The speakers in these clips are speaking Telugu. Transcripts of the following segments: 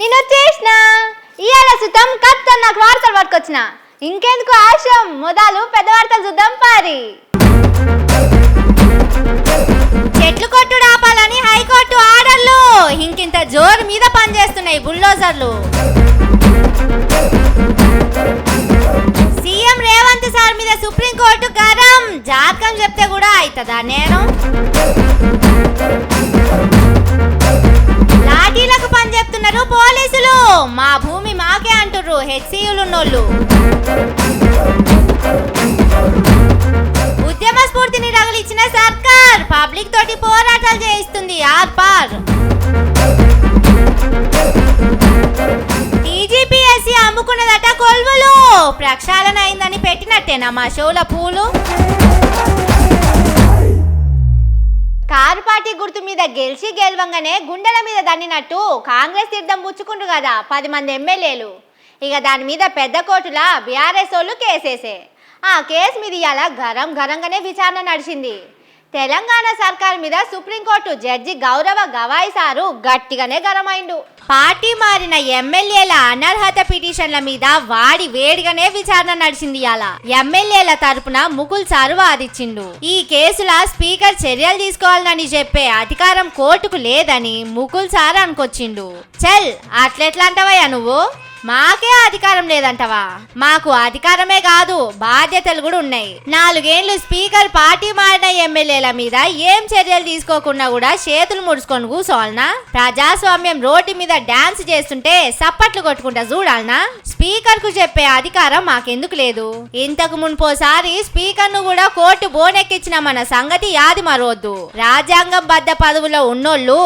నేను వచ్చేసిన. ఇవాళ సుతం కత్త నాకు వార్తలు పట్టుకొచ్చిన. ఇంకెందుకు ఆశం? మొదలు పెద్ద వార్తలు చూద్దాం పారి. చెట్లు కొట్టుడు ఆపాలని హైకోర్టు ఆర్డర్లు. ఇంకింత జోరు మీద పనిచేస్తున్నాయి బుల్డోజర్లు. సీఎం రేవంత్ సార్ మీద సుప్రీంకోర్టు గరం. జాతకం చెప్తే కూడా అవుతుందా నేను హెచ్సియులు ఉన్నోళ్ళు ఉద్యమ స్ఫూర్తిని రగిలించిన సర్కార్ పబ్లిక్ తోటి పోరాటాలు చేయిస్తుంది ఆర్ పార్ టీజీపీఎస్సీ అమ్ముకున్నదట కొల్వులు. ప్రక్షాళన అయిందని పెట్టినట్టేనా మా షోల పూలు? కారు పార్టీ గుర్తు మీద గెలిచి గెలవంగానే గుండెల మీద దన్నినట్టు కాంగ్రెస్ తీర్థం పుచ్చుకుంటు కదా పది మంది ఎమ్మెల్యేలు. ఇక దాని మీద పెద్ద కోర్టుల బీఆర్ఎస్ వాళ్ళు కేసేసే. ఆ కేసు మీద ఇవాళ గరం గరంగానే విచారణ నడిచింది. తెలంగాణ సర్కార్ మీద సుప్రీంకోర్టు జడ్జి గౌరవ గవాయి సారు గట్టిగానే గరమైండు పార్టీ మారిన ఎమ్మెల్యేల అనర్హత పిటిషన్ల మీద వాడి వేడిగానే విచారణ నడిచింది ఇలా ఎమ్మెల్యేల తరపున ముకుల్ సారు వాదిచ్చిండు. ఈ కేసుల స్పీకర్ చర్యలు తీసుకోవాలని చెప్పే అధికారం కోర్టుకు లేదని ముకుల్ సార్ అనుకొచ్చిండు. చల్ అట్లెట్లా అంటావయ్యా నువ్వు? మాకే అధికారం లేదంటవా? మాకు అధికారమే కాదు బాధ్యతలు కూడా ఉన్నాయి. నాలుగేళ్ళు స్పీకర్ పార్టీ మారిన ఎమ్మెల్యేల మీద ఏం చర్యలు తీసుకోకుండా కూడా చేతులు ముడుచుకొని కూర్చోవాలనా ప్రజాస్వామ్యం రోడ్డు మీద డాన్స్ చేస్తుంటే సప్పట్లు కొట్టుకుంటా చూడాలనా? స్పీకర్కు చెప్పే అధికారం మాకెందుకు లేదు? ఇంతకు మున్పోసారి స్పీకర్ను కూడా కోర్టు బోనెక్కించిన మన సంగతి యాది మరవద్దు. రాజ్యాంగం బద్ద పదవులో ఉన్నోళ్ళు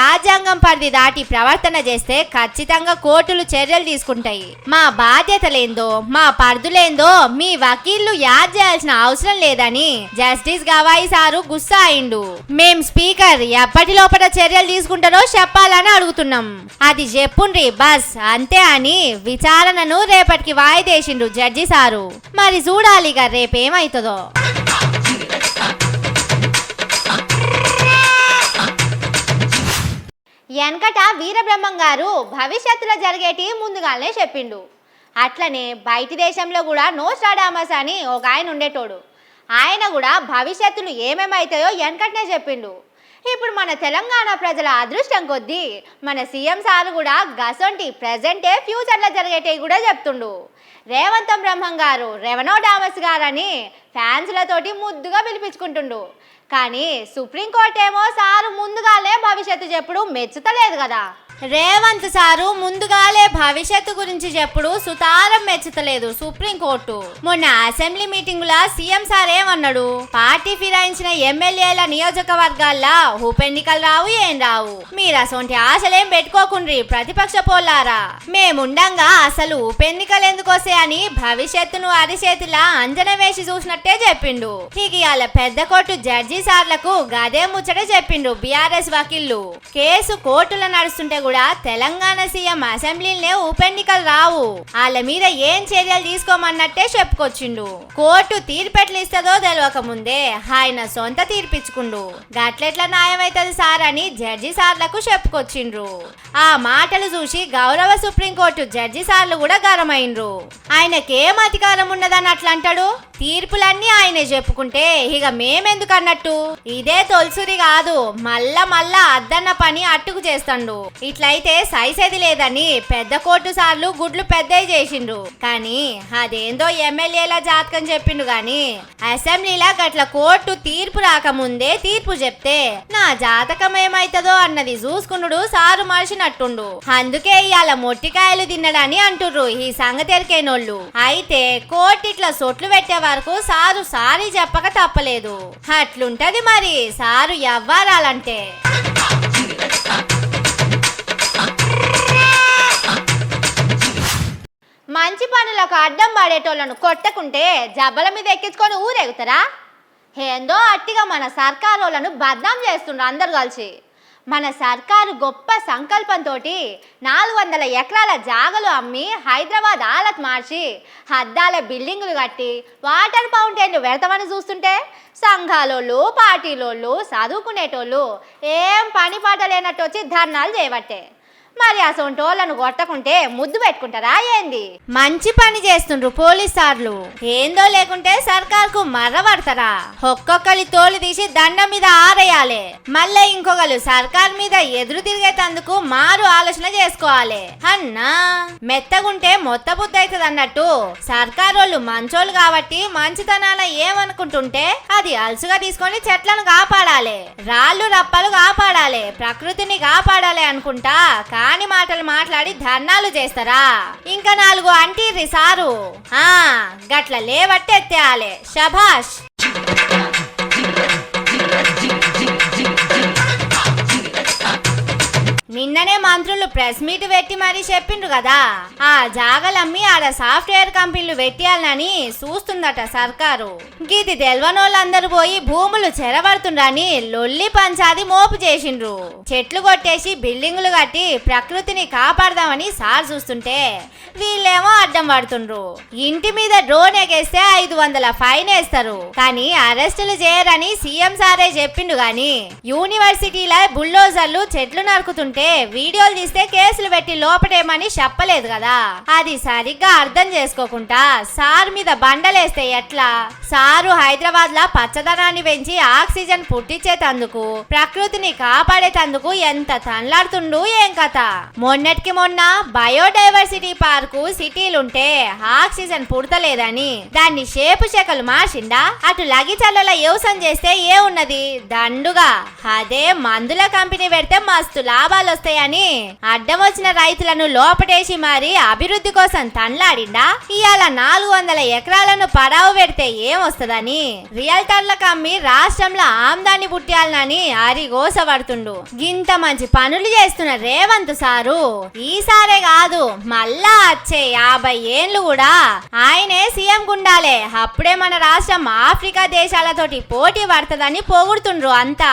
రాజ్యాంగం పరిధి దాటి ప్రవర్తన చేస్తే ఖచ్చితంగా కోర్టులు చర్యలు తీసుకుంటాయి. మా బాధ్యతలేందో మా పర్దులేందో మీ వకీళ్ళు యాద్ చేయాల్సిన అవసరం లేదని జస్టిస్ గవాయి సారు గుస్సా అయిండు. మేం స్పీకర్ ఎప్పటి లోపల చర్యలు తీసుకుంటారో చెప్పాలని అడుగుతున్నాం. అది చెప్పుండ్రి బస్ అంతే అని విచారణను రేపటికి వాయిదేసిండు జడ్జి సారు. మరి చూడాలిగా రేపేమైతుందో. వెనకట వీరబ్రహ్మం గారు భవిష్యత్తులో జరిగేటి ముందుగానే చెప్పిండు. అట్లనే బయటి దేశంలో కూడా నోస్టాడామస్ అని ఒక ఆయన ఉండేటోడు. ఆయన కూడా భవిష్యత్తులు ఏమేమవుతాయో వెనకటనే చెప్పిండు. ఇప్పుడు మన తెలంగాణ ప్రజల అదృష్టం కొద్దీ మన సీఎం సార్ కూడా గసొంటి ప్రజెంటే ఫ్యూచర్లో జరిగేటివి కూడా చెప్తుండు. రేవంతం బ్రహ్మం గారు రెవనో డామస్ గారని ఫ్యాన్స్లతోటి ముద్దుగా పిలిపించుకుంటుండు. కానీ సుప్రీంకోర్టు ఏమో సారు ముందుగాలే భవిష్యత్తు చెప్పుడు మెచ్చుతలేదు కదా. రేవంత్ సారు ముందుగాలే భవిష్యత్తు గురించి చెప్పుడు సుతారం మెచ్చుతలేదు సుప్రీంకోర్టు. మొన్న అసెంబ్లీ మీటింగుల సీఎం సార్ ఏమన్నాడు పార్టీ ఫిరాయించిన ఎమ్మెల్యేల నియోజకవర్గాల్లో ఉప ఎన్నికలు రావు ఏం రావు? మీరు అసొంటి ఆశలేం పెట్టుకోకుండ్రి ప్రతిపక్ష పోలారా మేముండంగా అసలు ఉప ఎన్నికలు ఎందుకు వస్తాయని భవిష్యత్తును అరిచేతిలా అంజన వేసి చూసినట్టే చెప్పిండు. ఇక ఇవాళ పెద్ద కోర్టు జడ్జి సార్లకు గదే ముచ్చట చెప్పిండు బీఆర్ఎస్ వకీళ్ళు కేసు కోర్టులో నడుస్తుంటే కూడా తెలంగాణ సీఎం అసెంబ్లీలనే ఉప ఎన్నికలు రావు. వాళ్ళ మీద ఏం చర్యలు తీసుకోమన్నట్టే చెప్పుకొచ్చిండు. కోర్టు తీర్పెట్లు ఇస్తుందో తెలియక ముందే ఆయన సొంత తీర్పిచ్చుకుండు. గట్లెట్ల న్యాయమైతుంది సార్ అని జడ్జి సార్లకు చెప్పుకొచ్చిండ్రు. ఆ మాటలు చూసి గౌరవ సుప్రీంకోర్టు జడ్జి సార్లు కూడా గరమైండ్రు. ఆయనకేం అధికారం ఉన్నదని అట్లా అంటాడు తీర్పులన్నీ ఆయనే చెప్పుకుంటే ఇక మేమెందుకు అన్నట్టు ఇదే తొలసురి కాదు మళ్ళా మళ్ళా అద్దన్న పని అట్టుకు చేస్తాడు. ఇట్లయితే సైసేది లేదని పెద్ద కోర్టు సార్లు గుడ్లు పెద్ద చేసిండ్రు. కానీ అదేందో ఎమ్మెల్యేల జాతకం చెప్పిండు గాని అసెంబ్లీలా గట్ల కోర్టు తీర్పు రాకముందే తీర్పు చెప్తే నా జాతకం ఏమైతుందో అన్నది చూసుకునుడు సారు మనిషినట్టుండు అందుకే ఇవాళ మొట్టికాయలు తిన్నడని అంటుర్రు ఈ సంగతి అయితే కోర్టు ఇట్లా సొట్లు పెట్టే వరకు సారు సారీ చెప్పక తప్పలేదు. అట్లుంటది మరి సారు ఎవ్వరాలంటే మంచి పనులకు అడ్డం పడేటోళ్ళను కొట్టకుంటే జబ్బల మీద ఎక్కించుకొని ఊరేగుతారా? ఏందో అట్టిగా మన సర్కారోళ్ళను బద్నాం చేస్తుండ్రు అందరు కలిసి. మన సర్కారు గొప్ప సంకల్పంతో నాలుగు వందల ఎకరాల జాగలు అమ్మి హైదరాబాద్ ఆలత్ మార్చి అద్దాల బిల్డింగులు కట్టి వాటర్ ఫౌంటైన్లు పెడతామని చూస్తుంటే సంఘాలోళ్ళు పార్టీలోళ్ళు చదువుకునేటోళ్ళు ఏం పని పాట లేనట్టు వచ్చి ధర్నాలు చేయబట్టే మరి అసొంటి వాళ్ళను కొట్టకుంటే ముద్దు పెట్టుకుంటారా ఏంది? మంచి పని చేస్తుండ్రు పోలీస్ సార్లు ఏందో లేకుంటే సర్కార్కు మర్రబడతారా ఒక్కొక్కరి తోలు తీసి దండం మీద ఆరేయాలి. మళ్ళీ ఇంకొకరు సర్కార్ మీద ఎదురు తిరిగేటందుకు మారు ఆలోచన చేసుకోవాలి. అన్నా మెత్తగుంటే మొత్త బుద్ధి అవుతుంది అన్నట్టు సర్కార్ వాళ్ళు మంచోళ్ళు కాబట్టి మంచితనాల ఏమనుకుంటుంటే అది అలసుగా తీసుకొని చెట్లను కాపాడాలి. రాళ్ళు రప్పలు కాపాడాలి. ప్రకృతిని కాపాడాలి అనుకుంటా. రాని మాటలు మాట్లాడి ధర్నాలు చేస్తారా? ఇంకా నాలుగు అంటీర్రి సారు. ఆ గట్ల లేవట్టెత్తేయాలి. శభాష్. నిన్ననే మంత్రులు ప్రెస్ మీట్ పెట్టి మరీ చెప్పిండ్రు కదా. ఆ జాగలమ్మి ఆడ సాఫ్ట్వేర్ కంపెనీలు పెట్టాలని చూస్తుందట సర్కారు. గీది తెల్వనోళ్ళందరూ పోయి భూములు చెరబడుతుండ్రని లొల్లి పంచాది మోపు చేసిండ్రు. చెట్లు కొట్టేసి బిల్డింగులు కట్టి ప్రకృతిని కాపాడదామని సార్ చూస్తుంటే వీళ్ళేమో అడ్డం పడుతుండ్రు. ఇంటి మీద డ్రోన్ ఎగేస్తే ఐదు వందల ఫైన్ వేస్తారు. కానీ అరెస్టులు చేయరని సీఎం సారే చెప్పిండు గాని యూనివర్సిటీల బుల్డోజర్లు చెట్లు నరుకుతుంటే వీడియోలు తీస్తే కేసులు పెట్టి లోపటేమని చెప్పలేదు కదా. అది సరిగ్గా అర్థం చేసుకోకుండా సార్ మీద బండలేస్తే ఎట్లా? సారు హైదరాబాద్ లా పచ్చదనాన్ని పెంచి ఆక్సిజన్ పుట్టించేటందుకు ప్రకృతిని కాపాడేటందుకు ఎంత తన్లాడుతుండు ఏం కథ? మొన్నటికి మొన్న బయోడైవర్సిటీ పార్కు సిటీలుంటే ఆక్సిజన్ పుడతలేదని. దాన్ని షేపు చెకలు మార్చిండా? అటు లగిచల్ల వ్యవసాయం చేస్తే ఏ ఉన్నది దండుగా. అదే మందుల కంపెనీ పెడితే మస్తు లాభాలు వస్తాయని అడ్డం వచ్చిన రైతులను లోపటేసి మరి అభివృద్ధి కోసం తన్లాడిండా ఇవాళ నాలుగు వందల ఎకరాలను పడావు పెడితే ఏమొస్తదని? రియల్టర్లకు అమ్మి రాష్ట్రంలో ఆమ్దాన్ని పుట్టాలని అరిగోస పడుతుండు గింత మంచి పనులు చేస్తున్న రేవంత్ సారు. ఈసారే కాదు మళ్ళా వచ్చే యాభై ఏండ్లు కూడా ఆయనే సీఎం గుండాలే. అప్పుడే మన రాష్ట్రం ఆఫ్రికా దేశాలతోటి పోటీ పడుతుందని పొగుడుతుండ్రు అంతా.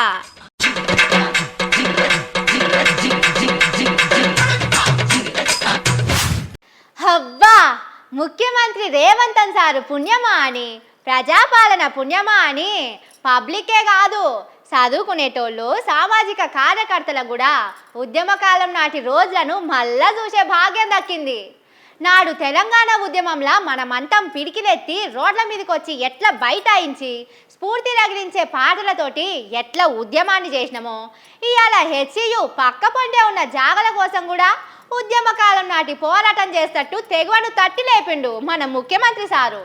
ముఖ్యమంత్రి రేవంతన్ సారు పుణ్యమా అని ప్రజాపాలన పుణ్యమా అని పబ్లికే కాదు చదువుకునేటోళ్ళు సామాజిక కార్యకర్తలకు కూడా ఉద్యమకాలం నాటి రోజులను మళ్ళా చూసే భాగ్యం దక్కింది. నాడు తెలంగాణ ఉద్యమంలా మనమంతం పిడికిలెత్తి రోడ్ల మీదకి వచ్చి ఎట్లా బైఠాయించి స్ఫూర్తి రగిలించే పాటలతోటి ఎట్లా ఉద్యమాన్ని చేసినామో. ఇవాళ హెచ్సియు పక్క పొంటే ఉన్న జాగల కోసం కూడా ఉద్యమకాలం నాటి పోరాటం చేస్తట్టు తెగువను తట్టి లేపిండు మన ముఖ్యమంత్రి సారు.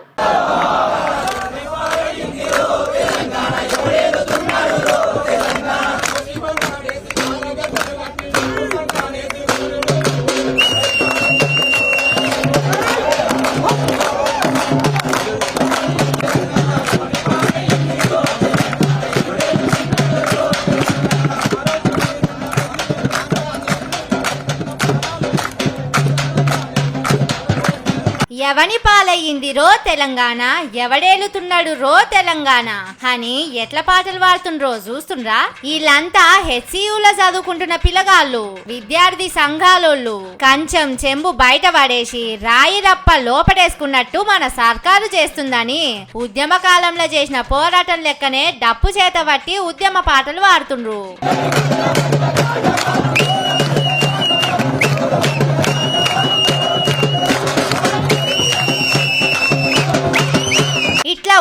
ఎవని పాలయ్యింది రో తెలంగాణ? ఎవడేలుతున్నాడు రో తెలంగాణ? అని ఎట్ల పాటలు పాడుతుండ్రో చూస్తుండ్రా? వీళ్ళంతా హెచ్సియులో చదువుకుంటున్న పిల్లగాళ్ళు విద్యార్థి సంఘాలోళ్ళు. కంచం చెంబు బయట పడేసి రాయిరప్ప లోపడేసుకున్నట్టు మన సర్కారు చేస్తుందని ఉద్యమ కాలంలో చేసిన పోరాటం లెక్కనే డప్పు చేత పట్టి ఉద్యమ పాటలు పాడుతుండ్రు.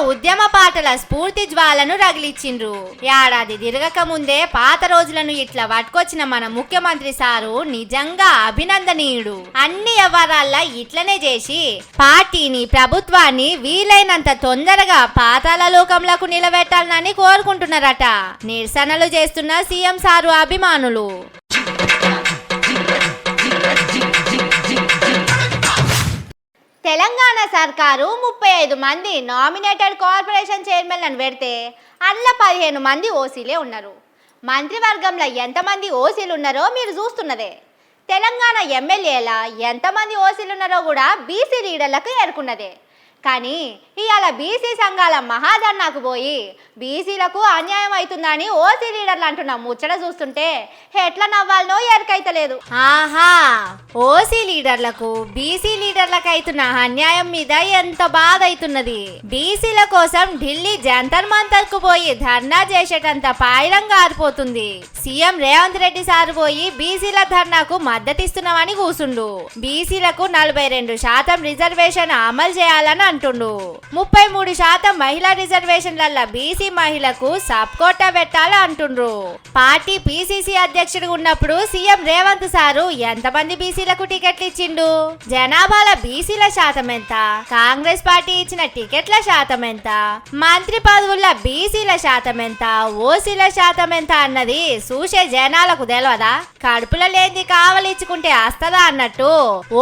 ఉద్యమ పాటల స్ఫూర్తి జ్వాలను రగిలిచ్చిండ్రు. ఏడాది తిరగక ముందే పాత రోజులను ఇట్లా పట్టుకొచ్చిన మన ముఖ్యమంత్రి సారు నిజంగా అభినందనీయుడు. అన్ని వ్యవహారాల్లో ఇట్లనే చేసి పార్టీని ప్రభుత్వాన్ని వీలైనంత తొందరగా పాతాల లోకంలోకి నిలబెట్టాలని కోరుకుంటున్నారట. నిరసనలు చేస్తున్న సీఎం సారు అభిమానులు. తెలంగాణ సర్కారు ముప్పై ఐదు మంది నామినేటెడ్ కార్పొరేషన్ చైర్మన్లను పెడితే అందులో పదిహేను మంది ఓసీలే ఉన్నారు. మంత్రివర్గంలో ఎంతమంది ఓసీలు ఉన్నారో మీరు చూస్తున్నదే. తెలంగాణ ఎమ్మెల్యేల ఎంతమంది ఓసీలు ఉన్నారో కూడా బీసీ లీడర్లకు ఏర్కున్నదే. కానీ ఇవాళ బీసీ సంఘాల మహాధర్నాకు పోయి బీసీలకు అన్యాయం అవుతుందని ఓసీ లీడర్లు అంటున్న ముచ్చట చూస్తుంటే ఎట్లా నవ్వాలనో ఎరకైతలేదు. ఆహా ఓసీ లీడర్లకు బీసీ లీడర్లకు అవుతున్న అన్యాయం మీద ఎంత బాధ అవుతున్నది బీసీల కోసం ఢిల్లీ జంతర్ మంతర్కు పోయి ధర్నా చేసేటంత పాయిరం గారిపోతుంది. సీఎం రేవంత్ రెడ్డి సార్ పోయి బీసీల ధర్నాకు మద్దతిస్తున్నామని కూసుండు. బీసీలకు నలభై రెండు శాతం రిజర్వేషన్ అమలు చేయాలని అంటుండు. ముప్పై మూడు శాతం మహిళా రిజర్వేషన్లల్ల బీసీ మహిళకు సబ్ కోటా పెట్టాలి అంటుండ్రు. పార్టీ పీసీసీ అధ్యక్షుడు ఉన్నప్పుడు సీఎం రేవంత్ సారు ఎంతమంది బీసీలకు టికెట్లు ఇచ్చిండు జనాభాల బీసీల శాతం ఎంత కాంగ్రెస్ పార్టీ ఇచ్చిన టికెట్ల శాతం ఎంత మంత్రి పదవుల బీసీల శాతం ఎంత ఓసీల శాతం ఎంత అన్నది చూసే జనాలకు తెలియదా కడుపులో లేనిది కావలిచ్చుకుంటే వస్తదా అన్నట్టు?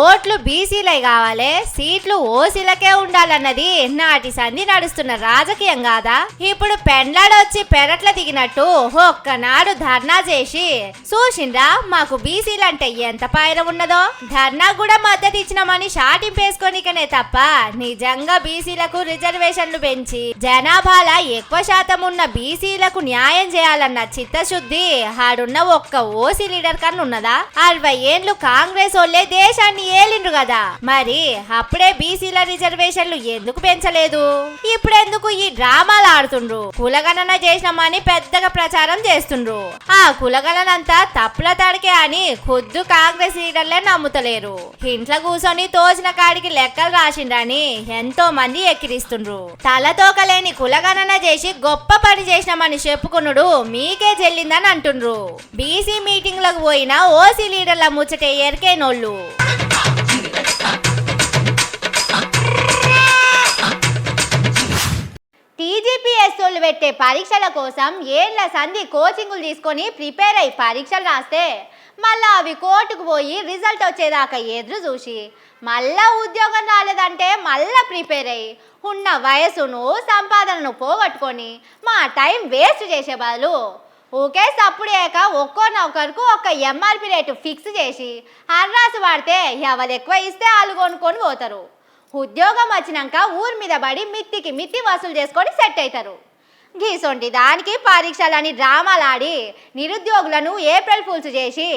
ఓట్లు బీసీలే కావాలి సీట్లు ఓసీలకే ఉండాలి. ఉండాలన్నది నాటి సంధి నడుస్తున్న రాజకీయం కాదా? ఇప్పుడు పెండ్లాడొచ్చి పెరట్ల దిగినట్టు ఒక్కనాడు ధర్నా చేసి చూసిండ్రా మాకు బీసీలంటే ఎంత పైరం ఉన్నదో? ధర్నా కూడా మద్దతు ఇచ్చినామని షాటింపేసుకోనికనే తప్ప నిజంగా బీసీలకు రిజర్వేషన్లు పెంచి జనాభాల ఎక్కువ శాతం ఉన్న బీసీలకు న్యాయం చేయాలన్న చిత్తశుద్ధి ఆడున్న ఒక్క ఓసీ లీడర్ కన్నా ఉన్నదా అరవై ఏండ్లు కాంగ్రెస్ వాళ్ళే దేశాన్ని ఏలిండ్రు కదా? మరి అప్పుడే బీసీల రిజర్వేషన్లు ఎందుకు పెంచలేదు? ఇప్పుడెందుకు ఈ డ్రామాలు ఆడుతుండ్రు? కులగణన చేసినామని పెద్దగా ప్రచారం చేస్తుండ్రు. ఆ కులగణనంతా తప్పుల తడికే అని ఖుద్దు కాంగ్రెస్ లీడర్లే నమ్ముతలేరు. ఇంట్లో కూర్చొని తోచిన కాడికి లెక్కలు రాసిండ్రని ఎంతో మంది ఎక్కిరిస్తుండ్రు. తలతోకలేని కులగణన చేసి గొప్ప పని చేసినామని చెప్పుకునుడు మీకే చెల్లిందని అంటుండ్రు. బీసీ మీటింగ్లకు పోయిన ఓసీ లీడర్ల ముచ్చటే ఎరికేనోళ్ళు టీజీపీఎస్ వాళ్ళు పెట్టే పరీక్షల కోసం ఏళ్ళ సంధి కోచింగులు తీసుకొని ప్రిపేర్ అయ్యి పరీక్షలు రాస్తే మళ్ళా అవి కోర్టుకు పోయి రిజల్ట్ వచ్చేదాకా ఎదురు చూసి మళ్ళా ఉద్యోగం రాలేదంటే మళ్ళా ప్రిపేర్ అయ్యి ఉన్న వయసును సంపాదనను పోగొట్టుకొని మా టైం వేస్ట్ చేసే బదులు ఒకే సప్పుడు ఒక్కొక్కరికి ఒక్కో నౌకరుకు ఒక ఎంఆర్పి రేటు ఫిక్స్ చేసి అర్రాసు వాడితే ఎవరు ఎక్కువ ఇస్తే వాళ్ళు కొనుక్కొని పోతారు. ఉద్యోగం వచ్చినాక ఊరి మీద పడి మిత్తికి మిత్తి వసూలు చేసుకొని సెట్ అవుతారు గీసొంటి దానికి పరీక్షలని డ్రామాలు ఆడి నిరుద్యోగులను ఏప్రిల్ ఫూల్స్ చేసి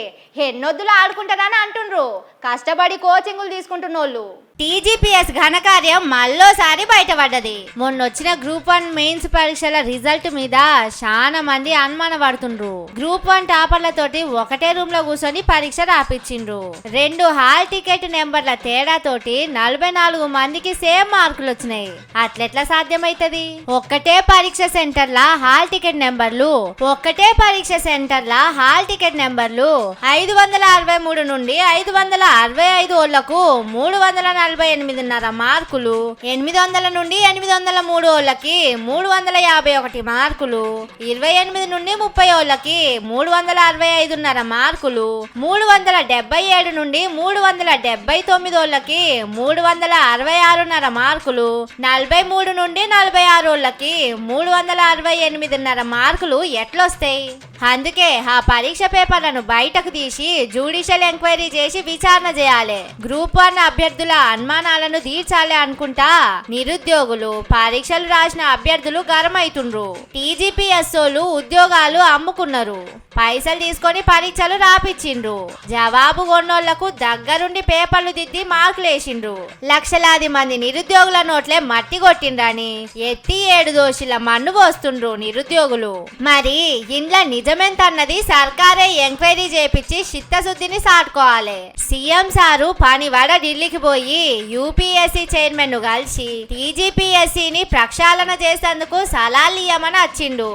ఎన్నొద్దులు ఆడుకుంటారని అంటుండ్రు. కష్టపడి కోచింగులు తీసుకుంటున్నోళ్ళు. టీజీపీఎస్ ఘనకార్యం మళ్ళోసారి బయటపడ్డది. మొన్నొచ్చిన గ్రూప్ వన్ మెయిన్స్ పరీక్షల రిజల్ట్ మీద చాలా మంది అనుమాన పడుతుండ్రు గ్రూప్ వన్ టాపర్లతోటి ఒకటే రూమ్లో కూర్చొని పరీక్ష రాపిచ్చిండ్రు. రెండు హాల్ టికెట్ నెంబర్ల తేడాతోటి నలభై నాలుగు మందికి సేమ్ మార్కులు వచ్చినాయి అట్లెట్లా సాధ్యమైతది? ఒక్కటే పరీక్ష సెంటర్ల హాల్ టికెట్ నెంబర్లు ఒక్కటే పరీక్ష సెంటర్ల హాల్ టికెట్ నెంబర్లు ఐదు వందల అరవై మూడు నుండి ఐదు వందల అరవై ఐదు ఓళ్ళకు మూడు వందల నలభై ఎనిమిదిన్నర మార్కులు ఎనిమిది వందల నుండి ఎనిమిది వందల మూడు ఓళ్ళకి మూడు వందల యాభై ఒకటి మార్కులు ఇరవై ఎనిమిది నుండి ముప్పై ఓళ్ళకి మూడు వందల అరవై ఐదున్నర మార్కులు మూడు వందల డెబ్బై ఏడు నుండి మూడు వందల డెబ్బై తొమ్మిది ఓళ్ళకి మూడు వందల అరవై ఆరున్నర మార్కులు నలభై మూడు నుండి నలభై ఆరు ఓళ్ళకి మూడు వందల అరవై ఎనిమిదిన్నర మార్కులు ఎట్లొస్తాయి? అందుకే ఆ పరీక్ష పేపర్లను బయటకు తీసి జ్యుడిషియల్ ఎంక్వైరీ చేసి విచారణ చేయాలి. గ్రూప్ వన్ అభ్యర్థుల అనుమానాలను తీర్చాలి అనుకుంటా. నిరుద్యోగులు పరీక్షలు రాసిన అభ్యర్థులు గరమైతుండ్రు. టీజీపీఎస్ఓలు ఉద్యోగాలు అమ్ముకున్నారు. పైసలు తీసుకొని పరీక్షలు రాపిచ్చిండ్రు. జవాబు కొన్నోళ్ళకు దగ్గరుండి పేపర్లు దిద్ది మార్కులేసిండ్రు. లక్షలాది మంది నిరుద్యోగుల నోట్లే మట్టి కొట్టిండ్రని ఎత్తి ఏడు దోషుల మన్ను పోస్తుండ్రు నిరుద్యోగులు. మరి ఇండ్ల నిజ అన్నది సర్కారే ఎంక్వైరీ చేపించి చిత్తశుద్ధిని సాటుకోవాలి. సీఎం సారు పనివాడ ఢిల్లీకి పోయి యూపీఎస్సీ చైర్మన్ను కలిసి టీజీపీఎస్సీని ప్రక్షాళన చేసేందుకు సలాలు ఇయ్యమని వచ్చిండు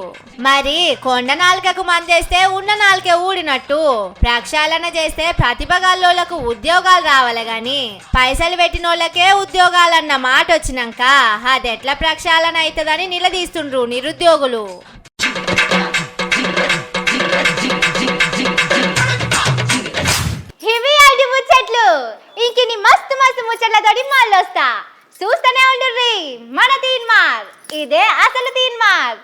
మరి కొండ నాలుకకు మందేస్తే ఉన్న నాలుకే ఊడినట్టు ప్రక్షాళన చేస్తే ప్రతిభగల్లోలకు ఉద్యోగాలు రావాలి గాని పైసలు పెట్టిన వాళ్ళకే ఉద్యోగాలన్న మాట వచ్చినాక అది ఎట్లా ప్రక్షాళన అవుతుందని నిలదీస్తుండ్రు నిరుద్యోగులు. ముచ్చట్లతోటి మళ్ళీ వస్తా. చూస్తూనే ఉండర్రి. మన తీన్మార్. ఇదే అసలు తీన్మార్.